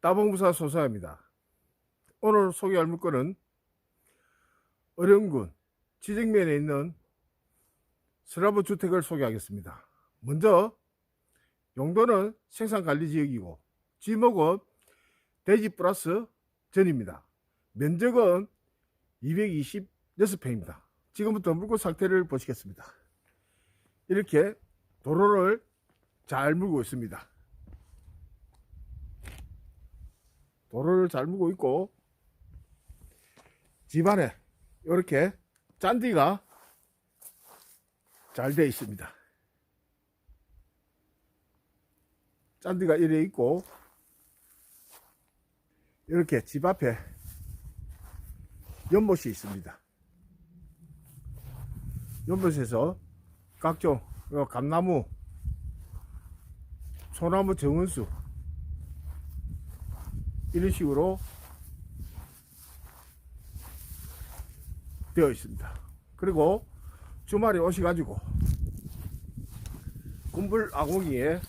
따봉부사 소사입니다. 오늘 소개할 물건은 어령군 지정면에 있는 슬라브 주택을 소개하겠습니다. 먼저 용도는 생산관리지역이고 지목은 대지 플러스 전입니다. 면적은 226평입니다. 지금부터 물건 상태를 보시겠습니다. 이렇게 도로를 잘 물고 있습니다. 도로를 잘 물고 있고 집안에 이렇게 잔디가 잘 되어 있습니다. 잔디가 이래 있고 이렇게 집 앞에 연못이 있습니다. 연못에서 각종 요 감나무, 소나무 정원수 이런 식으로 되어 있습니다. 그리고 주말에 오셔가지고 군불 아궁이에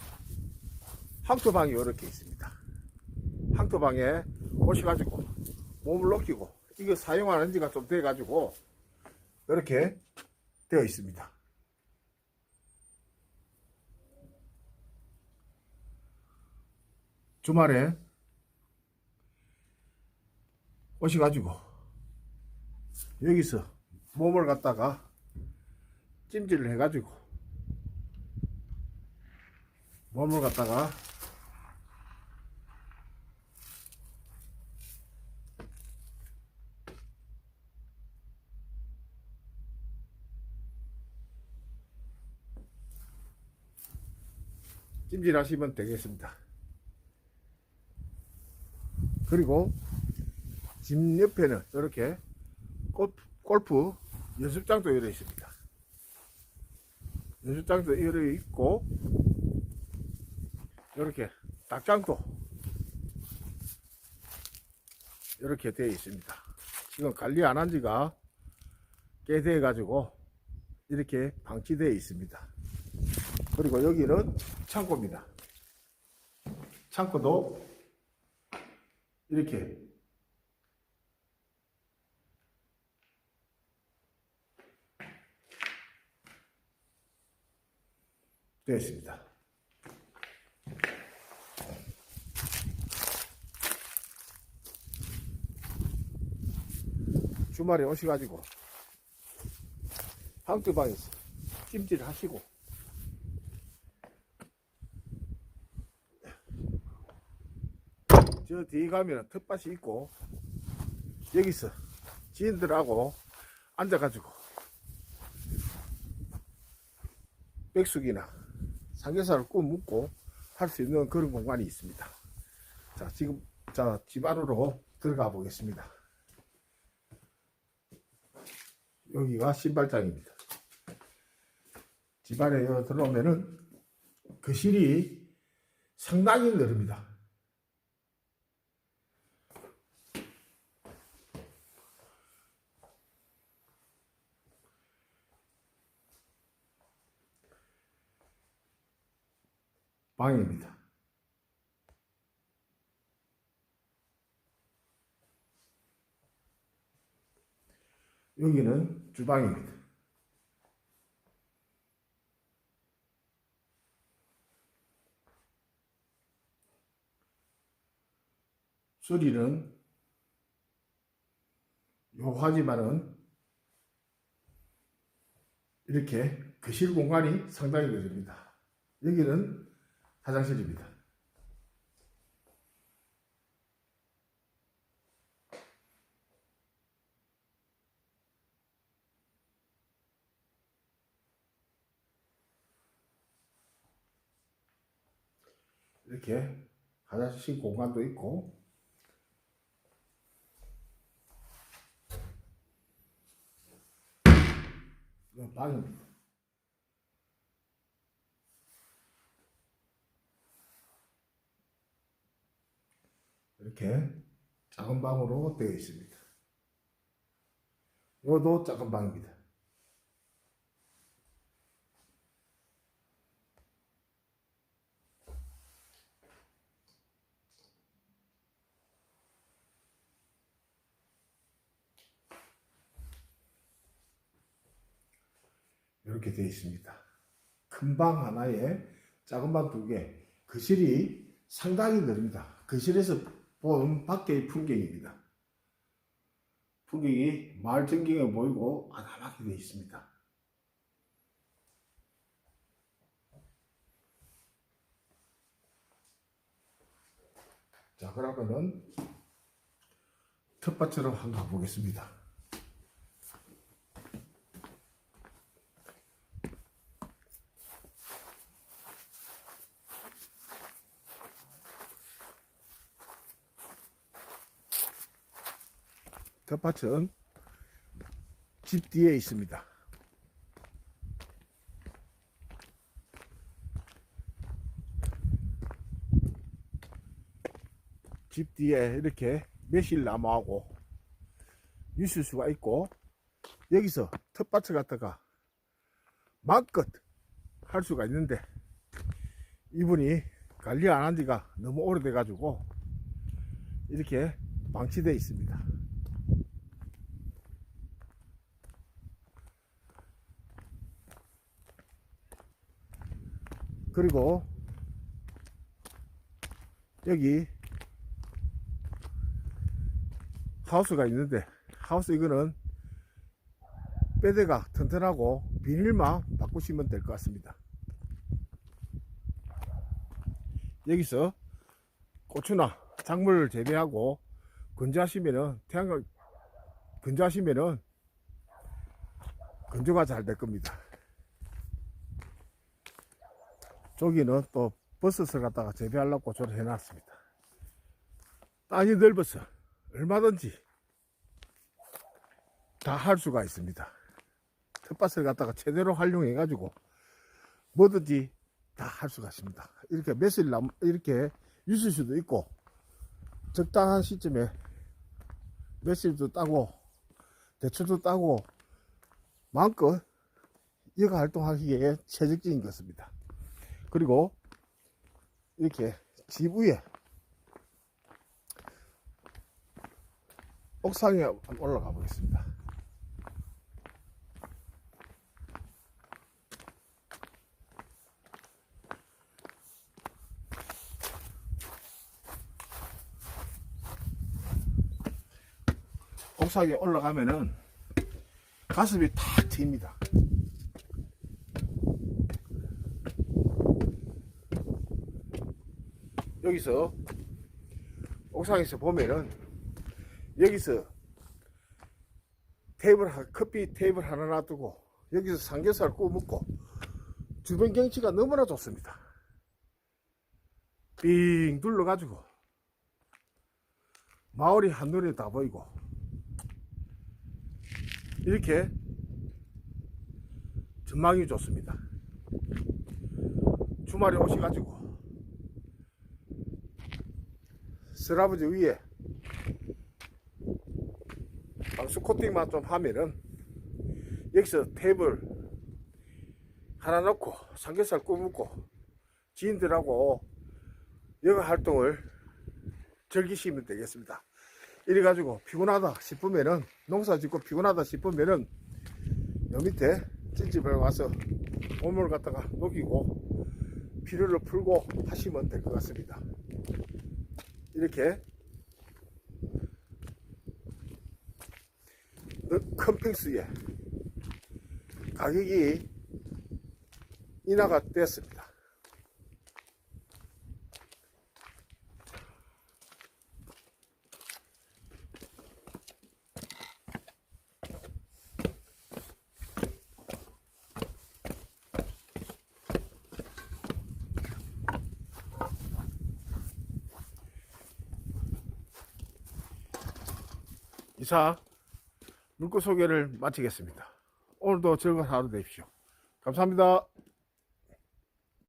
항토방이 이렇게 있습니다. 항토방에 오셔가지고 몸을 녹이고 이거 사용하는 지가 좀 돼가지고 이렇게 되어 있습니다. 주말에 오셔가지고 여기서 몸을 갖다가 찜질을 해가지고 몸을 갖다가 찜질하시면 되겠습니다. 그리고 집 옆에는 이렇게 골프, 골프 연습장도 이어 있습니다. 연습장도 이어 있고 이렇게 닭장도 이렇게 되어 있습니다. 지금 관리 안 한 지가 꽤 돼 가지고 이렇게 방치되어 있습니다. 그리고 여기는 창고입니다. 창고도 이렇게 되어 있습니다. 주말에 오셔가지고 항트방에서 찜질 하시고 저 뒤에 가면 텃밭이 있고 여기서 지인들하고 앉아가지고 백숙이나 삼겹살을 구워 먹고 할 수 있는 그런 공간이 있습니다. 자, 지금 자, 집 안으로 들어가 보겠습니다. 여기가 신발장입니다. 집 안에 들어오면은 거실이 상당히 넓습니다. 방입니다. 여기는 주방입니다. 소리는 요하지만은 이렇게 거실 공간이 상당히 넓습니다. 여기는 화장실입니다. 이렇게 화장실 공간도 있고 방입니다. 이렇게 작은 방으로 되어 있습니다. 이것도 작은 방입니다. 이렇게 되어 있습니다. 큰 방 하나에 작은 방 두 개, 그 거실이 상당히 넓니다. 그 거실에서 본 밖의 풍경입니다. 풍경이 마을 전경에 보이고 아담하게 되어 있습니다. 자, 그러면은 텃밭으로 한번 가보겠습니다. 텃밭은 집 뒤에 있습니다. 집 뒤에 이렇게 매실 나무하고 유실수가 있고 여기서 텃밭을 갖다가 마음껏 할 수가 있는데 이분이 관리 안 한 지가 너무 오래돼 가지고 이렇게 방치되어 있습니다. 그리고 여기 하우스가 있는데 하우스 이거는 빼대가 튼튼하고 비닐만 바꾸시면 될 것 같습니다. 여기서 고추나 작물을 재배하고 건조하시면은 태양을 건조하시면은 건조가 잘 될 겁니다. 저기는 또 버섯을 갖다가 재배하려고 저를 해놨습니다. 땅이 넓어서 얼마든지 다 할 수가 있습니다. 텃밭을 갖다가 제대로 활용해 가지고 뭐든지 다 할 수가 있습니다. 이렇게 매실 나무 이렇게 유실 수도 있고 적당한 시점에 매실도 따고 대추도 따고 마음껏 이거 활동하기에 최적적인 것입니다. 그리고 이렇게 집 위에 옥상에 올라가 보겠습니다. 옥상에 올라가면은 가슴이 탁 트입니다. 여기서 옥상에서 보면은 여기서 테이블 하- 커피 테이블 하나 놔두고 여기서 삼겹살 구워 먹고 주변 경치가 너무나 좋습니다. 삥 둘러가지고 마을이 한눈에 다 보이고 이렇게 전망이 좋습니다. 주말에 오셔가지고 스라브지 위에 방수 코팅만 좀 하면은 여기서 테이블 하나 넣고 삼겹살 먹고 지인들하고 여가 활동을 즐기시면 되겠습니다. 이래 가지고 피곤하다 싶으면은 농사 짓고 피곤하다 싶으면은 요 밑에 찐집에 와서 몸을 갖다가 녹이고 피로를 풀고 하시면 될 것 같습니다. 이렇게 큰 평수에 가격이 인하가 됐습니다. 이사 물고 소개를 마치겠습니다. 오늘도 즐거운 하루 되십시오. 감사합니다.